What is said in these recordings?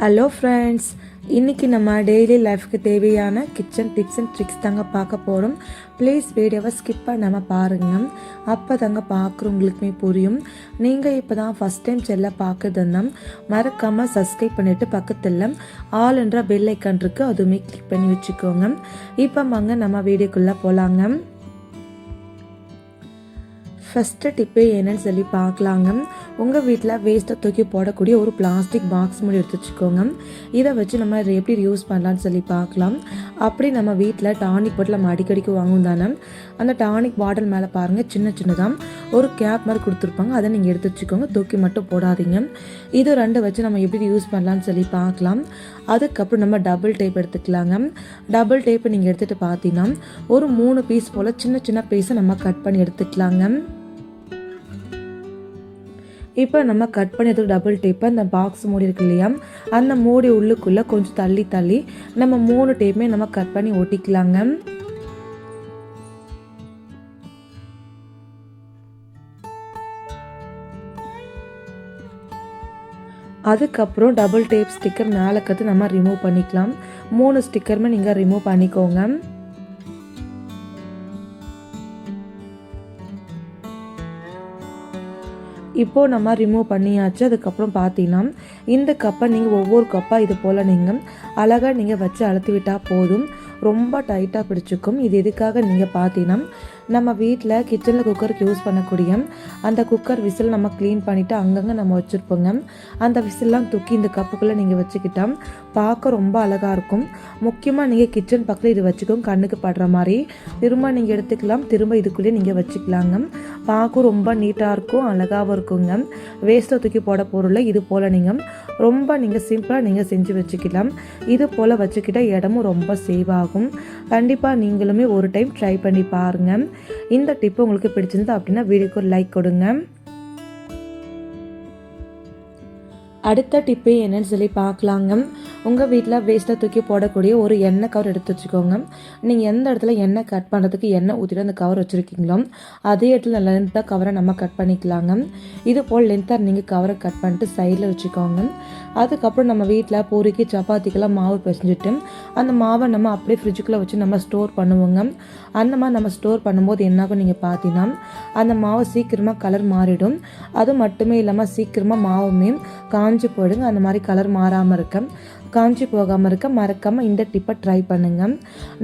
Hello friends இன்றைக்கி நம்ம daily லைஃப்க்கு தேவையான கிச்சன் டிப்ஸ் அண்ட் ட்ரிக்ஸ் தாங்க பார்க்க போகிறோம் ப்ளீஸ் வீடியோவை ஸ்கிப் பண்ணாமல் பாருங்கள் அப்போ தாங்க பார்க்குறவங்களுக்குமே புரியும். நீங்கள் இப்போ தான் ஃபஸ்ட் டைம் செல்ல பார்க்குதுன்னா மறக்காமல் சப்ஸ்கிரைப் பண்ணிவிட்டு பக்கத்தில் ஆல் என்ற பெல் ஐக்கான் இருக்குது அதுவுமே கிளிக் பண்ணி வச்சுக்கோங்க. இப்போ வாங்க நம்ம வீடியோக்குள்ளே போகலாங்க ஃபஸ்ட்டு டிப்பே என்னன்னு சொல்லி பார்க்கலாங்க. உங்கள் வீட்டில் வேஸ்ட்டை தூக்கி போடக்கூடிய ஒரு பிளாஸ்டிக் பாக்ஸ் மூடி எடுத்து வச்சுக்கோங்க. இதை வச்சு நம்ம எப்படி யூஸ் பண்ணலான்னு சொல்லி பார்க்கலாம். அப்படி நம்ம வீட்டில் டானிக் பாட்டில் நம்ம அடிக்கடிக்கு வாங்கும் தானே. அந்த டானிக் பாட்டில் மேலே பாருங்கள் சின்ன சின்னதாக ஒரு கேப் மாதிரி கொடுத்துருப்பாங்க. அதை நீங்கள் எடுத்து வச்சுக்கோங்க தூக்கி மட்டும் போடாதீங்க. இது ரெண்டு வச்சு நம்ம எப்படி யூஸ் பண்ணலான்னு சொல்லி பார்க்கலாம். அதுக்கப்புறம் நம்ம டபுள் டேப் எடுத்துக்கலாங்க. டபுள் டேப்பை நீங்கள் எடுத்துகிட்டு பார்த்தீங்கன்னா ஒரு மூணு பீஸ் போல் சின்ன சின்ன பீஸை நம்ம கட் பண்ணி எடுத்துக்கலாங்க. இப்போ நம்ம கட் பண்ணதுக்கு டபுள் டேப்பை அந்த பாக்ஸ் மூடி இருக்கு இல்லையா? அந்த மூடி உள்ளுக்குள்ளே கொஞ்சம் தள்ளி தள்ளி நம்ம மூணு டேப்புமே நம்ம கட் பண்ணி ஒட்டிக்கலாங்க. அதுக்கப்புறம் டபுள் டேப் ஸ்டிக்கர் மேலே கற்று நம்ம ரிமூவ் பண்ணிக்கலாம். மூணு ஸ்டிக்கருமே நீங்கள் ரிமூவ் பண்ணிக்கோங்க. இப்போது நம்ம ரிமூவ் பண்ணியாச்சு. அதுக்கப்புறம் பார்த்தீங்கன்னா இந்த கப்பை நீங்கள் ஒவ்வொரு கப்பாக இது போல் நீங்கள் அழகாக நீங்கள் வச்சு அழுத்தி விட்டால் போதும். ரொம்ப டைட்டாக பிடிச்சிக்கும். இது எதுக்காக நீங்கள் பார்த்தீங்கன்னா நம்ம வீட்டில் கிச்சனில் குக்கருக்கு யூஸ் பண்ணக்கூடிய அந்த குக்கர் விசில் நம்ம க்ளீன் பண்ணிவிட்டு அங்கங்கே நம்ம வச்சுருப்போங்க. அந்த விசில்லாம் தூக்கி இந்த கப்புக்குள்ளே நீங்கள் வச்சுக்கிட்டால் பார்க்க ரொம்ப அழகாக இருக்கும். முக்கியமாக நீங்கள் கிச்சன் பக்கத்தில் இது வச்சுக்கோங்க கண்ணுக்கு படுற மாதிரி. திரும்ப நீங்கள் எடுத்துக்கலாம் திரும்ப இதுக்குள்ளேயே நீங்கள் வச்சுக்கலாங்க. பார்க்க ரொம்ப நீட்டாக இருக்கும் அழகாகவும் இருக்குங்க. வேஸ்ட்டை தூக்கி போட பொருளை இது போல் நீங்கள் ரொம்ப நீங்கள் சிம்பிளாக நீங்கள் செஞ்சு வச்சுக்கலாம். இது போல் வச்சுக்கிட்டால் இடமும் ரொம்ப சேவ் ஆகும். கண்டிப்பாக நீங்களுமே ஒரு டைம் ட்ரை பண்ணி பாருங்கள் இந்த டிப்பு உங்களுக்கு பிடிச்சிருந்தா அப்படின்னா வீடியோக்கு ஒரு லைக் கொடுங்க. அடுத்த டிப்பு என்னன்னு சொல்லி பார்க்கலாங்க. உங்கள் வீட்டில் வேஸ்ட்டாக தூக்கி போடக்கூடிய ஒரு எண்ணெய் கவர் எடுத்து வச்சுக்கோங்க. நீங்கள் எந்த இடத்துல எண்ணெய் கட் பண்ணுறதுக்கு எண்ணெய் ஊற்றிட்டு அந்த கவர் வச்சுருக்கீங்களோ அதே இடத்துல லென்த்தாக கவரை நம்ம கட் பண்ணிக்கலாங்க. இது போல் லென்த்தாக நீங்கள் கவரை கட் பண்ணிட்டு சைடில் வச்சுக்கோங்க. அதுக்கப்புறம் நம்ம வீட்டில் பூரிக்கு சப்பாத்திக்கெல்லாம் மாவு பிசைஞ்சிட்டு அந்த மாவை நம்ம அப்படியே ஃப்ரிட்ஜுக்குள்ளே வச்சு நம்ம ஸ்டோர் பண்ணுவோங்க. அந்த மாதிரி நம்ம ஸ்டோர் பண்ணும்போது என்னாகும் நீங்கள் பார்த்தீங்கன்னா அந்த மாவு சீக்கிரமாக கலர் மாறிடும். அது மட்டுமே இல்லாமல் சீக்கிரமாக மாவுமே காஞ்சி போயிடுங்க. அந்த மாதிரி கலர் மாறாமல் இருக்க. காஞ்சி போகாமல் இருக்க மறக்காமல் இந்த டிப்பை ட்ரை பண்ணுங்கள்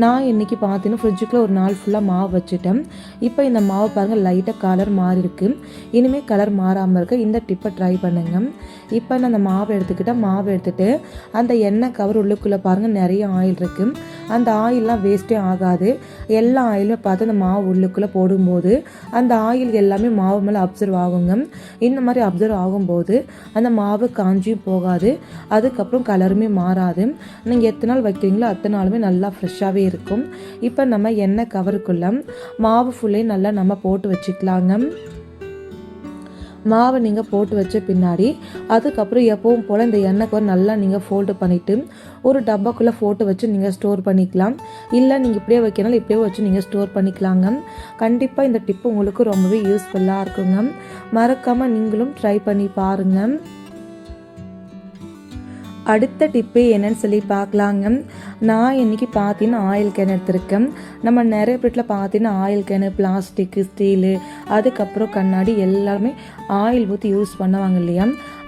நான் இன்றைக்கி பார்த்தீங்கன்னா ஃப்ரிட்ஜுக்குள்ளே ஒரு நாள் ஃபுல்லாக மாவு வச்சுட்டேன். இப்போ இந்த மாவு பாருங்கள் லைட்டாக கலர் மாறி இருக்கு இனிமேல் கலர் மாறாமல் இருக்க இந்த டிப்பை ட்ரை பண்ணுங்கள் இப்போ நான் அந்த மாவை எடுத்துக்கிட்டேன். மாவு எடுத்துகிட்டு அந்த எண்ணெய் கவர் உள்ளுக்குள்ளே பாருங்கள் நிறைய ஆயில் இருக்குது அந்த ஆயிலெலாம் வேஸ்ட்டே ஆகாது. எல்லா ஆயிலுமே பார்த்து அந்த மாவு உள்ளுக்குள்ளே போடும்போது அந்த ஆயில் எல்லாமே மாவு மேலே அப்சர்வ் ஆகுங்க. இந்த மாதிரி அப்சர்வ் ஆகும்போது அந்த மாவு காஞ்சியும் போகாது. அதுக்கப்புறம் கலருமே மாறாது. நீங்கள் எத்தனை நாள் வைக்கிறீங்களோ அத்தனை நாளுமே நல்லா ஃப்ரெஷ்ஷாகவே இருக்கும். இப்போ நம்ம எண்ணெய் கவருக்குள்ளே மாவு ஃபுல்லையும் நல்லா நம்ம போட்டு வச்சுக்கலாங்க. மாவை நீங்கள் போட்டு வச்ச பின்னாடி அதுக்கப்புறம் எப்பவும் போல் இந்த எண்ணெய் கவர் நல்லா நீங்கள் ஃபோல்டு பண்ணிவிட்டு ஒரு டப்பாக்குள்ளே ஃபோட்டோ வச்சு நீங்கள் ஸ்டோர் பண்ணிக்கலாம். இல்லை நீங்கள் இப்படியே வைக்கனாலும் இப்படியே வச்சு நீங்கள் ஸ்டோர் பண்ணிக்கலாங்க. கண்டிப்பாக இந்த டிப்பு உங்களுக்கு ரொம்பவே யூஸ்ஃபுல்லாக இருக்குங்க. மறக்காமல் நீங்களும் ட்ரை பண்ணி பாருங்கள் அடுத்த டிப்பு என்னன்னு சொல்லி பார்க்கலாங்க. நான் இன்றைக்கி பார்த்தீங்கன்னா ஆயில் கேன் எடுத்திருக்கேன். நம்ம நிறைய வீட்டில் பார்த்தீங்கன்னா ஆயில் கேனு பிளாஸ்டிக்கு ஸ்டீலு அதுக்கப்புறம் கண்ணாடி எல்லாருமே ஆயில் ஊற்றி யூஸ் பண்ணுவாங்க இல்லையா?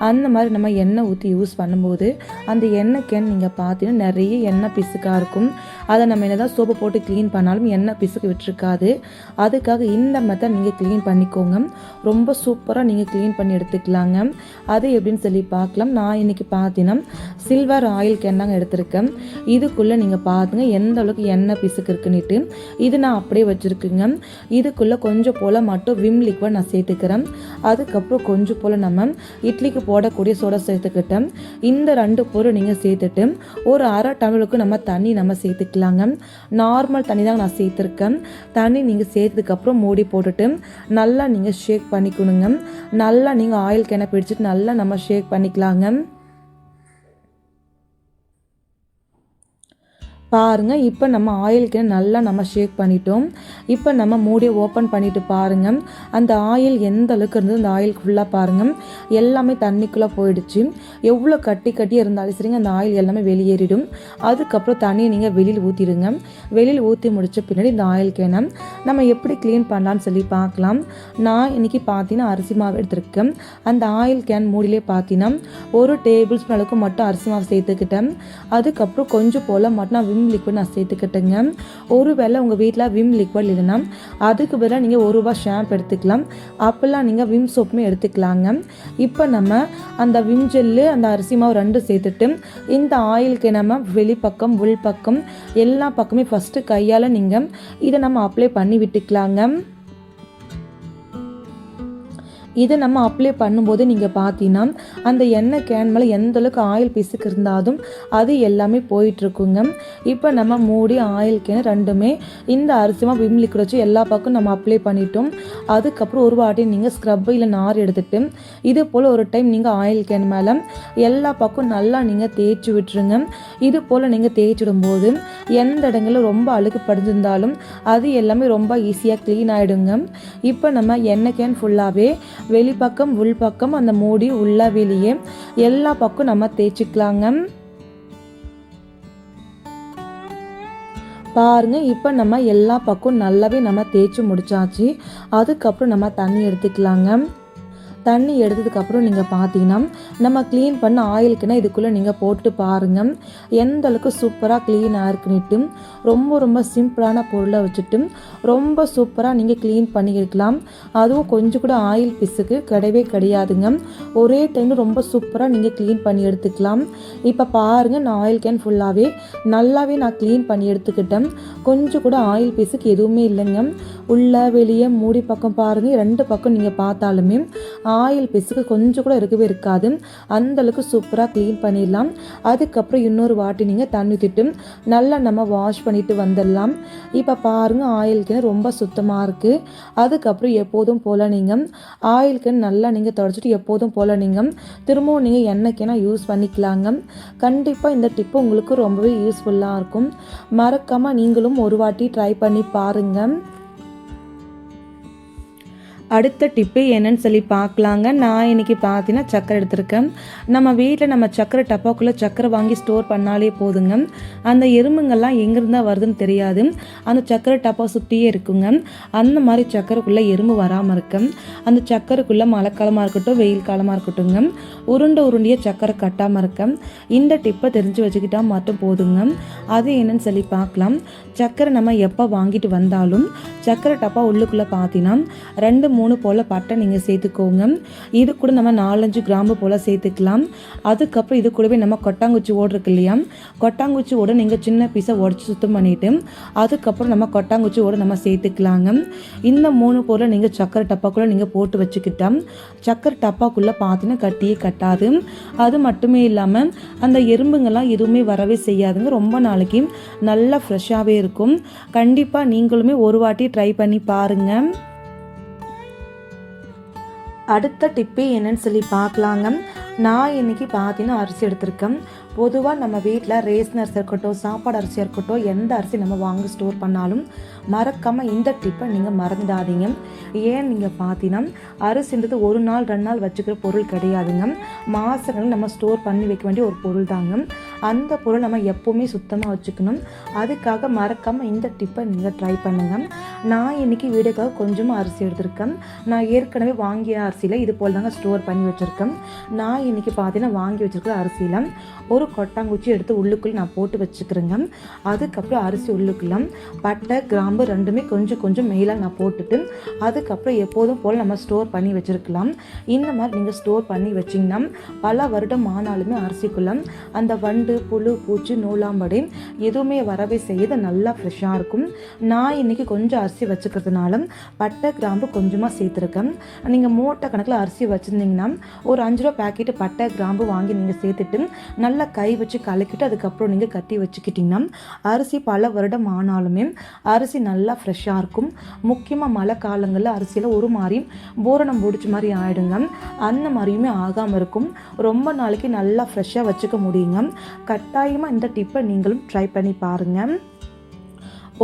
அந்த மாதிரி நம்ம எண்ணெய் ஊற்றி யூஸ் பண்ணும்போது அந்த எண்ணெய் கேன் நீங்கள் பார்த்தீங்கன்னா நிறைய எண்ணெய் பிசுக்காக இருக்கும். அதை நம்ம என்ன தான் சோப்பு போட்டு க்ளீன் பண்ணாலும் எண்ணெய் பிசுக்கு விட்டுருக்காது. அதுக்காக இந்த மெத்தட் நீங்கள் க்ளீன் பண்ணிக்கோங்க. ரொம்ப சூப்பராக நீங்கள் க்ளீன் பண்ணி எடுத்துக்கலாங்க. அது எப்படின்னு சொல்லி பார்க்கலாம். நான் இன்றைக்கி பார்த்தீங்கன்னா சில்வர் ஆயில் கேன்தாங்க எடுத்திருக்கேன். இதுக்குள்ளே நீங்கள் பார்த்துங்க எந்த அளவுக்கு எண்ணெய் பிசுக்கு இருக்குன்னுட்டு. இது நான் அப்படியே வச்சுருக்குங்க. இதுக்குள்ளே கொஞ்சம் போல் மட்டும் விம் லிக்விட் நான் சேர்த்துக்கிறேன். அதுக்கப்புறம் கொஞ்சம் போல் நம்ம இட்லிக்கு போடக்கூடிய சோடா சேர்த்துக்கிட்டேன். இந்த ரெண்டு பொருள் நீங்கள் சேர்த்துட்டு ஒரு அரை டம்ளருக்கு நம்ம தண்ணி நம்ம சேர்த்துக்கலாங்க. நார்மல் தண்ணி தான் நான் சேர்த்துருக்கேன். தண்ணி நீங்கள் சேர்த்ததுக்கப்புறம் மூடி போட்டுட்டு நல்லா நீங்கள் ஷேக் பண்ணிக்கணுங்க. நல்லா நீங்கள் ஆயில் கேனை பிடிச்சிட்டு நல்லா நம்ம ஷேக் பண்ணிக்கலாங்க. பாருங்கள் இப்போ நம்ம ஆயிலுக்கு நல்லா நம்ம ஷேக் பண்ணிட்டோம். இப்போ நம்ம மூடியை ஓப்பன் பண்ணிட்டு பாருங்கள் அந்த ஆயில் எந்த அளவுக்கு இருந்தது அந்த ஆயில் ஃபுல்லாக பாருங்கள் எல்லாமே தண்ணிக்குள்ளே போயிடுச்சு. எவ்வளோ கட்டி கட்டி இருந்தாலும் சரிங்க அந்த ஆயில் எல்லாமே வெளியேறிடும். அதுக்கப்புறம் தண்ணியை நீங்கள் வெளியில் ஊற்றிடுங்க வெளியில் ஊற்றி முடித்த பின்னாடி இந்த ஆயில் கேனை நம்ம எப்படி க்ளீன் பண்ணலான்னு சொல்லி பார்க்கலாம். நான் இன்றைக்கி பார்த்தீங்கன்னா அரிசி மாவு எடுத்திருக்கேன். அந்த ஆயில் கேன் மூடிலே பார்த்தீங்கன்னா ஒரு டேபிள் ஸ்பூன் அளவுக்கு மட்டும் அரிசி மாவு சேர்த்துக்கிட்டேன். அதுக்கப்புறம் கொஞ்சம் போல் மட்டும் நான் விம் லிக்விட் நான் சேர்த்துக்கிட்டேங்க. ஒரு வேளை உங்கள் வீட்டில் விம் லிக்விட் இல்லைன்னா அதுக்கு பதிலாக நீங்கள் ஒரு ரூபா ஷாம்ப் எடுத்துக்கலாம். அப்போல்லாம் நீங்கள் விம் சோப்புமே எடுத்துக்கலாங்க. இப்போ நம்ம அந்த விம் ஜெல்லு அந்த அரிசி மாவு ரெண்டும் சேர்த்துட்டு இந்த ஆயிலுக்கு நம்ம வெளிப்பக்கம் உள் பக்கம் எல்லா பக்கமே ஃபஸ்ட்டு கையால் நீங்கள் இதை நம்ம அப்ளை பண்ணி விட்டுக்கலாங்க. இதை நம்ம அப்ளை பண்ணும்போது நீங்கள் பார்த்தீங்கன்னா அந்த எண்ணெய் கேன் மேலே எந்தளவுக்கு ஆயில் பிசுக்கு இருந்தாலும் அது எல்லாமே போயிட்டுருக்குங்க. இப்போ நம்ம மூடி ஆயில் கேன் ரெண்டுமே இந்த அரிசிமா விம் லிக்விட் வச்சு எல்லா பக்கம் நம்ம அப்ளை பண்ணிட்டோம். அதுக்கப்புறம் ஒரு வாட்டி நீங்கள் ஸ்க்ரப் இல்லை நார் எடுத்துட்டு இது போல் ஒரு டைம் நீங்கள் ஆயில் கேன் மேலே எல்லா பக்கம் நல்லா நீங்கள் தேய்ச்சி விட்டுருங்க. இது போல் நீங்கள் தேய்ச்சிடும்போது எந்த இடங்களில் ரொம்ப அழுக்கு படிஞ்சிருந்தாலும் அது எல்லாமே ரொம்ப ஈஸியாக க்ளீன் ஆகிடுங்க இப்போ நம்ம எண்ணெய் கேன் ஃபுல்லாகவே வெளிப்பக்கம் உள்பக்கம் அந்த மூடி உள்ள வெளியே எல்லா பக்கம் நம்ம தேய்ச்சிக்கலாங்க. பாருங்க இப்போ நம்ம எல்லா பக்கம் நல்லாவே நம்ம தேய்ச்சி முடிச்சாச்சு. அதுக்கப்புறம் நம்ம தண்ணி எடுத்துக்கலாங்க. தண்ணி எடுத்ததுக்கப்புறம் நீங்கள் பார்த்தீங்கன்னா நம்ம க்ளீன் பண்ண ஆயிலுக்குன்னா இதுக்குள்ளே நீங்கள் போட்டு பாருங்கள் எந்த அளவுக்கு சூப்பராக க்ளீனாக இருக்குன்னுட்டு ரொம்ப ரொம்ப சிம்பிளான பொருளை வச்சுட்டு ரொம்ப சூப்பராக நீங்கள் க்ளீன் பண்ணியிருக்கலாம். அதுவும் கொஞ்சம் கூட ஆயில் பிசுக்கு கிடையவே கிடையாதுங்க. ஒரே டைம் ரொம்ப சூப்பராக நீங்கள் க்ளீன் பண்ணி எடுத்துக்கலாம். இப்போ பாருங்கள் நான் ஆயில் கேன் ஃபுல்லாகவே நல்லாவே நான் க்ளீன் பண்ணி எடுத்துக்கிட்டேன். கொஞ்சம் கூட ஆயில் பீஸுக்கு எதுவுமே இல்லைங்க. உள்ள வெளியே மூடி பக்கம் பாருங்கள் ரெண்டு பக்கம் நீங்கள் பார்த்தாலுமே ஆயில் பிசுக்கு கொஞ்சம் கூட இருக்கவே இருக்காது. அந்தளவுக்கு சூப்பராக க்ளீன் பண்ணிடலாம். அதுக்கப்புறம் இன்னொரு வாட்டி நீங்கள் தண்ணி ஊற்றிட்டு நல்லா நம்ம வாஷ் பண்ணிட்டு வந்துடலாம். இப்போ பாருங்கள் ஆயில் கிணறு ரொம்ப சுத்தமாக இருக்குது அதுக்கப்புறம் எப்போதும் போல் நீங்கள் ஆயில் கிணறு நல்லா நீங்கள் தொடச்சிட்டு எப்போதும் போல் நீங்கள் திரும்பவும் நீங்கள் எண்ணெய் கிணா யூஸ் பண்ணிக்கலாங்க. கண்டிப்பாக இந்த டிப்பு உங்களுக்கு ரொம்பவே யூஸ்ஃபுல்லாக இருக்கும். மறக்காமல் நீங்களும் ஒரு வாட்டி ட்ரை பண்ணி பாருங்கள் அடுத்த டிப்பு என்னன்னு சொல்லி பார்க்கலாங்க. நான் இன்னைக்கு பார்த்தீங்கன்னா சக்கரை எடுத்திருக்கேன். நம்ம வீட்டில் நம்ம சக்கரை டப்பாக்குள்ளே சக்கரை வாங்கி ஸ்டோர் பண்ணாலே போதுங்க. அந்த எறும்புங்கள்லாம் எங்கேருந்தா வருதுன்னு தெரியாது. அந்த சக்கரை டப்பா சுற்றியே இருக்குங்க. அந்த மாதிரி சக்கரைக்குள்ளே எறும்பு வராமல் இருக்கு. அந்த சக்கரைக்குள்ளே மழைக்காலமாக இருக்கட்டும் வெயில் காலமாக இருக்கட்டும்ங்க. உருண்டை உருண்டிய சக்கரை கட்டாமல் இருக்க. இந்த டிப்பை தெரிஞ்சு வச்சுக்கிட்டா மட்டும் போதுங்க. அது என்னன்னு சொல்லி பார்க்கலாம். சக்கரை நம்ம எப்போ வாங்கிட்டு வந்தாலும் சக்கரை டப்பா உள்ளுக்குள்ளே பார்த்தீங்கன்னா ரெண்டு மூணு போல் பட்டை நீங்கள் சேர்த்துக்கோங்க. இது கூட நம்ம நாலஞ்சு கிராம்பு போல் சேர்த்துக்கலாம். அதுக்கப்புறம் இது கூடவே நம்ம கொட்டாங்குச்சி ஓடு இருக்கு இல்லையா? கொட்டாங்குச்சி ஓட நீங்கள் சின்ன பீஸை உடச்சி சுத்தம் பண்ணிவிட்டு அதுக்கப்புறம் நம்ம கொட்டாங்குச்சி ஓட நம்ம சேர்த்துக்கலாங்க. இந்த மூணு பொருளை நீங்கள் சக்கரை டப்பாக்குள்ளே நீங்கள் போட்டு வச்சுக்கிட்டா சக்கரை டப்பாக்குள்ளே பார்த்தீங்கன்னா கட்டியே கட்டாது. அது மட்டுமே இல்லாமல் அந்த எறும்புங்கள்லாம் எதுவுமே வரவே செய்யாதுங்க. ரொம்ப நாளைக்கு நல்லா ஃப்ரெஷ்ஷாகவே இருக்கும். கண்டிப்பாக நீங்களுமே ஒரு வாட்டி ட்ரை பண்ணி பாருங்கள் அடுத்த டிப்பு என்னன்னு சொல்லி பார்க்கலாங்க. நான் இன்னைக்கு பார்த்தீங்கன்னா அரிசி எடுத்திருக்கேன். பொதுவாக நம்ம வீட்டில் ரேஷன் அரிசி இருக்கட்டும் சாப்பாடு அரிசியாக இருக்கட்டும் எந்த அரிசி நம்ம வாங்கி ஸ்டோர் பண்ணாலும் மறக்காமல் இந்த டிப்பை நீங்கள் மறந்துடாதீங்க. ஏன் நீங்கள் பார்த்தீங்கன்னா அரிசின்றது ஒரு நாள் ரெண்டு நாள் வச்சுக்கிற பொருள் கிடையாதுங்க. மாதங்கள் நம்ம ஸ்டோர் பண்ணி வைக்க வேண்டிய ஒரு பொருள் தாங்க அந்த பொருள் நம்ம எப்போவுமே சுத்தமாக வச்சுக்கணும். அதுக்காக மறக்காமல் இந்த டிப்பை நீங்கள் ட்ரை பண்ணுங்கள் நான் இன்றைக்கி வீடுக்காக கொஞ்சமாக அரிசி எடுத்திருக்கேன். நான் ஏற்கனவே வாங்கிய அரிசியில் இது போல் தாங்க ஸ்டோர் பண்ணி வச்சுருக்கேன். நான் இன்றைக்கி பார்த்தீங்கன்னா வாங்கி வச்சுருக்கிற அரிசியில் ஒரு கொட்டாங்குச்சி எடுத்து உள்ளுக்குள்ளே நான் போட்டு வச்சுக்கிறேங்க. அதுக்கப்புறம் அரிசி உள்ளுக்குள்ள பட்டை கிராம்பு ரெண்டுமே கொஞ்சம் கொஞ்சம் மேலே நான் போட்டுட்டு அதுக்கப்புறம் எப்போதும் போல் நம்ம ஸ்டோர் பண்ணி வச்சுருக்கலாம். இந்த மாதிரி நீங்கள் ஸ்டோர் பண்ணி வச்சிங்கன்னா பல வருடம் ஆனாலுமே அரிசிக்குள்ள அந்த வண்டு புழு பூச்சி நூலாம்படி எதுவுமே வரவே செய்யுது. நல்லா ஃப்ரெஷ்ஷாக இருக்கும். நான் இன்றைக்கி கொஞ்சம் அரிசி வச்சுக்கிறதுனால பட்டை கிராம்பு கொஞ்சமாக சேர்த்துருக்கேன். நீங்கள் மூட்டை கணக்கில் அரிசி வச்சுருந்தீங்கன்னா ஒரு அஞ்சு ரூபா பேக்கெட்டு பட்டை கிராம்பு வாங்கி நீங்கள் சேர்த்துட்டு நல்லா கை வச்சு கலக்கிட்டு அதுக்கப்புறம் நீங்கள் கட்டி வச்சுக்கிட்டிங்கன்னா அரிசி பல வருடம் ஆனாலுமே அரிசி நல்லா ஃப்ரெஷ்ஷாக இருக்கும். முக்கியமாக மழை காலங்களில் அரிசியில் ஒரு மாதிரி பூரணம் பிடிச்ச மாதிரி ஆகிடுங்க அந்த மாதிரியுமே ஆகாமல் இருக்கும். ரொம்ப நாளைக்கு நல்லா ஃப்ரெஷ்ஷாக வச்சுக்க முடியுங்க. கட்டாயமாக இந்த டிப்பை நீங்களும் ட்ரை பண்ணி பாருங்கள்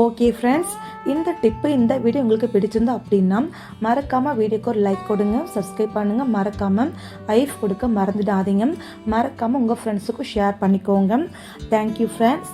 ஓகே ஃப்ரெண்ட்ஸ் இந்த டிப்பு இந்த வீடியோ உங்களுக்கு பிடிச்சிருந்தா அப்படின்னா மறக்காமல் வீடியோக்கு ஒரு லைக் கொடுங்க சப்ஸ்கிரைப் பண்ணுங்கள் மறக்காமல் ஐஃப் கொடுக்க மறந்துடாதீங்க. மறக்காமல் உங்கள் ஃப்ரெண்ட்ஸுக்கும் ஷேர் பண்ணிக்கோங்க. Thank you friends